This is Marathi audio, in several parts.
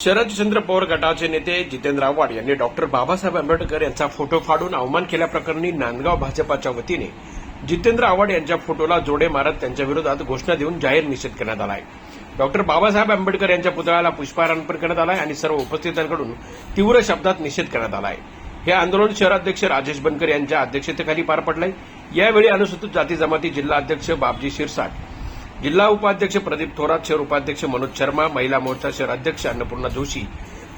शरदचंद्र पवार गटाचे नेते जितेंद्र आव्हाड यांनी डॉक्टर बाबासाहेब आंबेडकर यांचा फोटो फाडून अवमान केल्याप्रकरणी नांदगाव भाजपाच्या वतीने जितेंद्र आव्हाड यांच्या फोटोला जोडे मारत त्यांच्याविरोधात घोषणा देऊन जाहीर निषेध करण्यात आला आहे डॉक्टर बाबासाहेब आंबेडकर यांच्या पुतळ्याला पुष्पहार अर्पण करण्यात आला आहे आणि सर्व उपस्थितांकडून तीव्र शब्दात निषेध करण्यात आला आहे हे आंदोलन शहराध्यक्ष राजेश बनकर यांच्या अध्यक्षतेखाली पार पडलंय. यावेळी अनुसूचित जाती जमाती जिल्हा अध्यक्ष बाबजी शिरसाट जिल्हा उपाध्यक्ष प्रदीप थोरात शहर उपाध्यक्ष मनोज शर्मा महिला मोर्चा शहर अध्यक्ष अन्नपूर्णा जोशी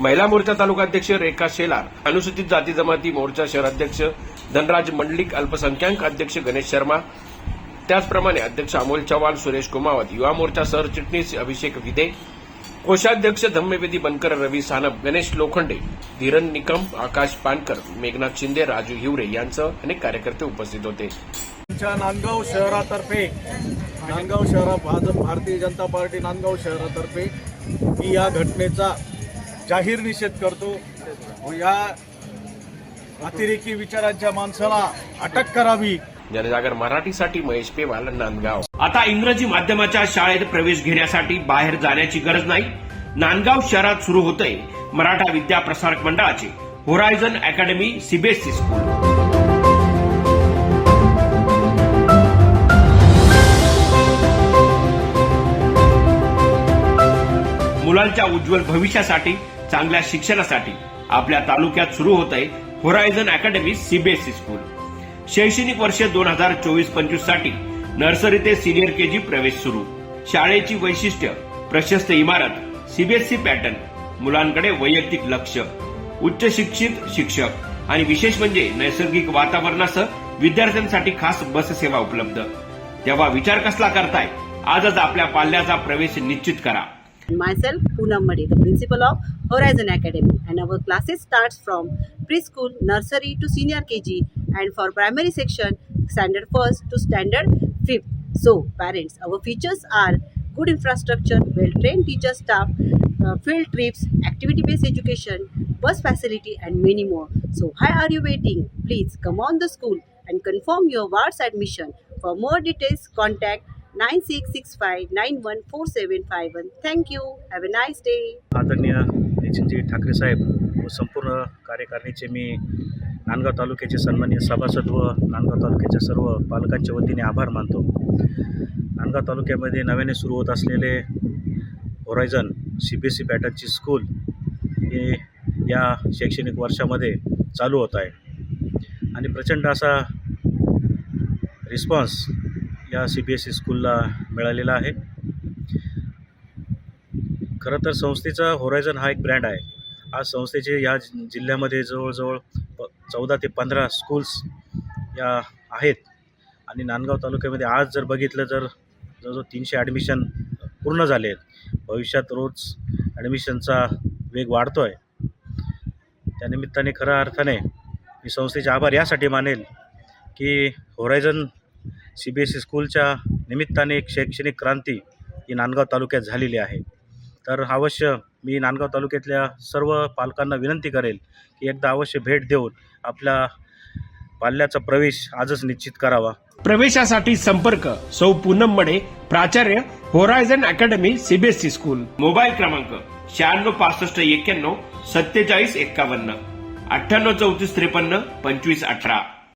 महिला मोर्चा तालुकाध्यक्ष रेखा शेलार अनुसूचित जाती जमाती मोर्चा शहर अध्यक्ष धनराज मंडलिक अल्पसंख्याक अध्यक्ष गणेश शर्मा त्याचप्रमाणे अध्यक्ष अमोल चव्हाण सुरेश कुमावत युवा मोर्चा सरचिटणीस अभिषेक विदे कोषाध्यक्ष धम्मवेदी बनकर रवी सानप गणेश लोखंडे धीरन निकम आकाश पानकर मेघनाथ शिंदे राजू हिवरे यांसह अनेक कार्यकर्ते उपस्थित होते. आमच्या नांदगाव शहरातर्फे नांदगाव शहरा भाजप भारतीय जनता पार्टी नांदगाव शहरातर्फे मी या घटनेचा जाहीर निषेध करतो. व या अतिरेकी विचारांच्या माणसाला अटक करावी. जनजागर मराठीसाठी महेश पेवाल नांदगाव. आता इंग्रजी माध्यमाच्या शाळेत प्रवेश घेण्यासाठी बाहेर जाण्याची गरज नाही. नांदगाव शहरात सुरू होतंय मराठा विद्या प्रसारक मंडळाचे होरायझन अकॅडमी सीबीएसई स्कूल मुलांच्या उज्ज्वल भविष्यासाठी चांगल्या शिक्षणासाठी आपल्या तालुक्यात सुरू होत आहे होरायझन अकॅडमी सीबीएसई स्कूल शैक्षणिक वर्ष दोन हजार चोवीस पंचवीससाठी नर्सरी ते सिनियर केजी प्रवेश सुरू. शाळेची वैशिष्ट्य प्रशस्त इमारत सीबीएसई पॅटर्न मुलांकडे वैयक्तिक लक्ष उच्च शिक्षित शिक्षक आणि विशेष म्हणजे नैसर्गिक वातावरणासह विद्यार्थ्यांसाठी खास बस सेवा उपलब्ध. तेव्हा विचार कसला करताय? आजच आपल्या पाल्याचा प्रवेश निश्चित करा. Myself Poonam Madi, the principal of Horizon Academy, and our classes starts from preschool, nursery to senior KG, and for primary section, standard first to standard fifth. So, parents, our features are good infrastructure, well-trained teacher staff, uh, field trips, activity-based education, bus facility, and many more. So, why are you waiting? Please come on the school and confirm your ward's admission. For more details, contact nine six six five nine one 9665914751. One thank you have a nice day आदरणीय नितीनजी ठाकरे साहेब व संपूर्ण कार्यकारिणीचे मी नांदगाव तालुक्याचे सन्माननीय सभासद व नांदगाव तालुक्याच्या सर्व पालकांच्या वतीने आभार मानतो नांदगाव तालुक्यामध्ये नव्याने सुरू होत असलेले Horizon C B S E पॅटर्नची school हे या शैक्षणिक वर्षामध्ये चालू होत आहे आणि प्रचंड असा रिस्पॉन्स या सी बी एस ई स्कूलला मिळालेला आहे. खरं तर संस्थेचा होरायझन हा एक ब्रँड आहे. आज संस्थेचे या जिल्ह्यामध्ये जवळजवळ प चौदा ते पंधरा स्कूल्स या आहेत. आणि नांदगाव तालुक्यामध्ये आज जर बघितलं तर जवळजवळ तीनशे ॲडमिशन पूर्ण झाले आहेत. भविष्यात रोज ॲडमिशनचा वेग वाढतो आहे त्यानिमित्ताने खऱ्या अर्थाने मी संस्थेचे आभार यासाठी मानेल की Horizon C B S E स्कूलच्या निमित्ताने एक शैक्षणिक क्रांती ही नांदगाव तालुक्यात झालेली आहे. तर अवश्य मी नांदगाव तालुक्यातल्या सर्व पालकांना विनंती करेल की एकदा अवश्य भेट देऊन आपल्या पाल्याचा प्रवेश आजच निश्चित करावा. प्रवेशासाठी संपर्क सौ पूनम मडे प्राचार्य Horizon academy CBSE school. Mobile क्रमांक शहाण्णव पासष्ट एक्क्याण्णव सत्तेचाळीस एक्कावन्न अठ्ठ्याण्णव चौतीस त्रेपन्न पंचवीस अठरा.